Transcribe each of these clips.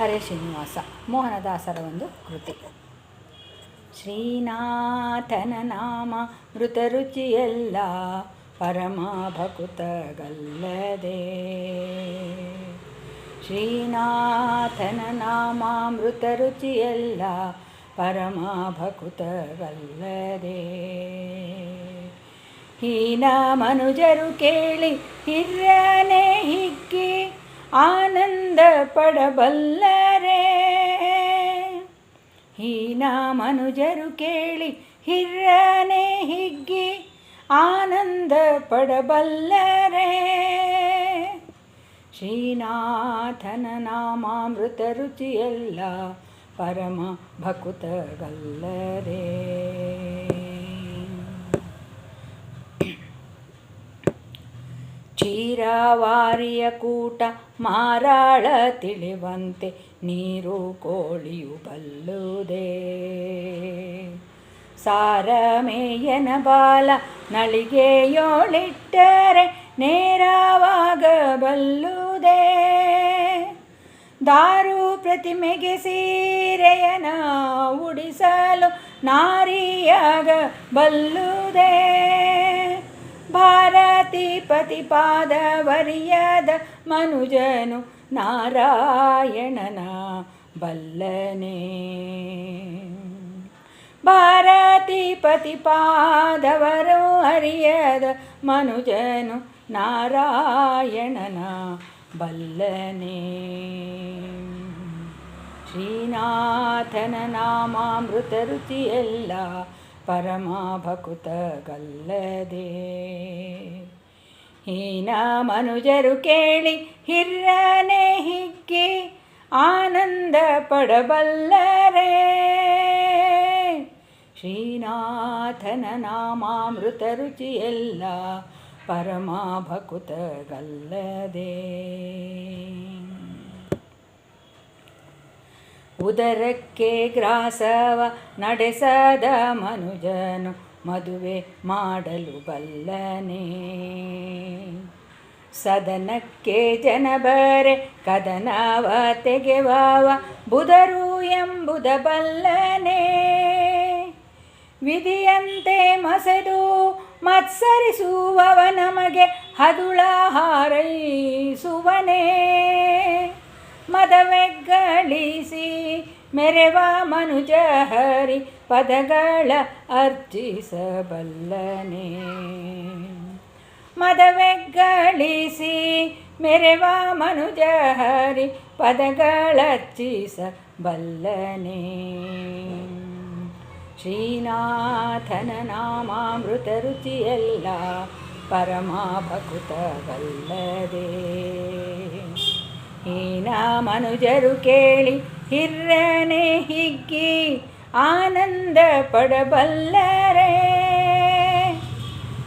ಹರೇ ಶ್ರೀನಿವಾಸ. ಮೋಹನದಾಸರ ಒಂದು ಕೃತಿ. ಶ್ರೀನಾಥನ ನಾಮ ಮೃತ ರುಚಿಯೆಲ್ಲ ಪರಮ ಭಕುತಗಲ್ಲದೆ. ಶ್ರೀನಾಥನ ನಾಮ ಮೃತರುಚಿಯಲ್ಲ ಪರಮ ಭಕುತಗಲ್ಲದೆ. ಹೀನ ಮನುಜರು ಕೇಳಿ ಹಿರ್ಯನೇ ಹಿಗ್ಗಿ ಆನಂದ ಪಡಬಲ್ಲರೆ ಹೀನ ಮನುಜರು ಕೇಳಿ ಹಿರ್ರನೆ ಹಿಗ್ಗಿ ಆನಂದ ಪಡಬಲ್ಲರೆ ಶ್ರೀನಾಥನ ನಾಮಾಮೃತ ರುಚಿಯೆಲ್ಲ ಪರಮ ಭಕುತಗಲ್ಲರೆ? ಕ್ಷೀರವಾರಿಯ ಕೂಟ ಮಾರಾಳ ತಿಳಿವಂತೆ ನೀರು ಕೋಳಿಯು ಬಲ್ಲುದೇ. ಸಾರಮೇಯನ ಬಾಲ ನಳಿಗೆಯೋಳಿಟ್ಟರೆ ನೇರವಾಗಬಲ್ಲುದೇ ದಾರು ಪ್ರತಿಮೆಗೆ ಸೀರೆಯನ ಉಡಿಸಲು ನಾರಿಯಾಗಬಲ್ಲುದೇ ಭಾರತಿ ಪತಿಪಾದವರಿಯದ ಮನುಜನು ನಾರಾಯಣನ ಬಲ್ಲನೆ. ಭಾರತಿ ಪತಿಪಾದವರು ಅರಿಯದ ಮನುಜನು ನಾರಾಯಣನ ಬಲ್ಲನೆ. ಶ್ರೀನಾಥನ ನಾಮಾಮೃತ ರುಚಿಯಲ್ಲ ಪರಮ ಭಕುತಗಲ್ಲದೆ ಹೀನ ಮನುಜರು ಕೇಳಿ ಹಿರ್ರನೆ ಹಿಕ್ಕಿ ಆನಂದ ಪಡಬಲ್ಲರೆ. ಶ್ರೀನಾಥನ ನಾಮಾಮೃತ ರುಚಿಯೆಲ್ಲ ಪರಮಾಭಕುತಗಲ್ಲದೆ. ಉದರಕ್ಕೆ ಗ್ರಾಸವ ನಡೆಸದ ಮನುಜನು ಮದುವೆ ಮಾಡಲು ಬಲ್ಲನೆ. ಸದನಕ್ಕೆ ಜನ ಬರೆ ಕದನವ ತೆಗೆವಾವ ಬುಧರು ಎಂಬುದ ಬಲ್ಲನೇ. ವಿಧಿಯಂತೆ ಮಸೆದು ಮತ್ಸರಿಸುವವ ನಮಗೆ ಹದುಳ ಹಾರೈಸುವನೇ. ಮದವೆಗ್ಗಳಿಸಿ ಮೆರೆವ ಮನುಜ ಹರಿ ಪದಗಳ ಅರ್ಚಿಸಬಲ್ಲನೆ ಮದವೆಗಳಿಸಿ ಮೆರೆವ ಮನುಜ ಹರಿ ಪದಗಳರ್ಚಿಸಬಲ್ಲನೆ ಶ್ರೀನಾಥನ ನಾಮಾಮೃತ ರುಚಿಯಲ್ಲ ಪರಮ ಭಕುತವಲ್ಲದೆ ಹೀನ ಮನುಜರು ಕೇಳಿ ಹಿರ್ರನೆ ಹಿಗ್ಗಿ ಆನಂದ ಪಡಬಲ್ಲರೆ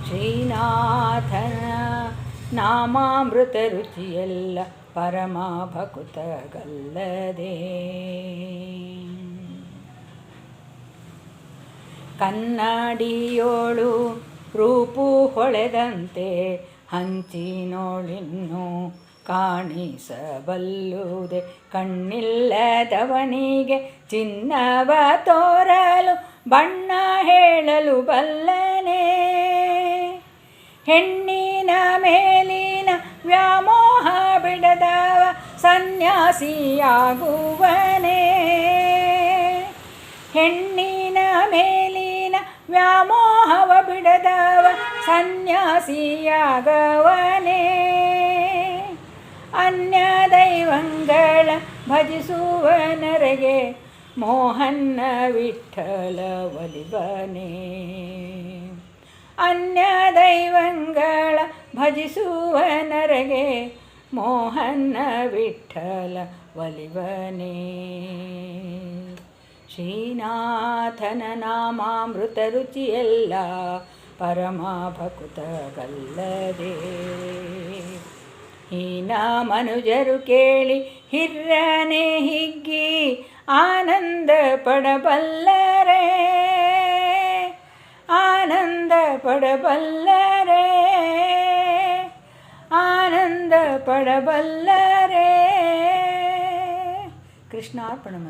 ಶ್ರೀನಾಥನ ನಾಮಾಮೃತ ರುಚಿಯಲ್ಲ ಪರಮ ಭಕುತಗಲ್ಲದೆ ಕನ್ನಡಿಯೋಳು ರೂಪು ಹೊಳೆದಂತೆ ಹಂಚಿನೋಳಿನ್ನು ಕಾಣಿಸಬಲ್ಲುದೆ ಕಣ್ಣಿಲ್ಲದವನಿಗೆ ಚಿನ್ನವ ತೋರಲು ಬಣ್ಣ ಹೇಳಲು ಬಲ್ಲನೆ. ಹೆಣ್ಣಿನ ಮೇಲಿನ ವ್ಯಾಮೋಹ ಬಿಡದವ ಸನ್ಯಾಸಿಯಾಗುವನೇ. ಹೆಣ್ಣಿನ ಮೇಲಿನ ವ್ಯಾಮೋಹವ ಬಿಡದವ ಸನ್ಯಾಸಿಯಾಗವನೇ. ದೈವಂಗಳ ಭಜಿಸುವ ನರಗೆ ಮೋಹನ್ನ ವಿಠಲ ಒಲಿಬನೆ. ಅನ್ಯ ದೈವಂಗಳ ಭಜಿಸುವ ನರಗೆ ಮೋಹನ್ನ ವಿಠಲ ಒಲಿಬನೆ. ಶ್ರೀನಾಥನ ನಾಮಾಮೃತ ರುಚಿಯೆಲ್ಲ ಪರಮ ಹೀನ ಮನುಜರು ಕೇಳಿ ಹಿರ್ರನೆ ಹಿಗ್ಗಿ ಆನಂದ ಪಡಬಲ್ಲರೆ. ಆನಂದ ಪಡಬಲ್ಲರೆ. ಆನಂದ ಪಡಬಲ್ಲರೆ. ಕೃಷ್ಣಾರ್ಪಣಮಸ್ತು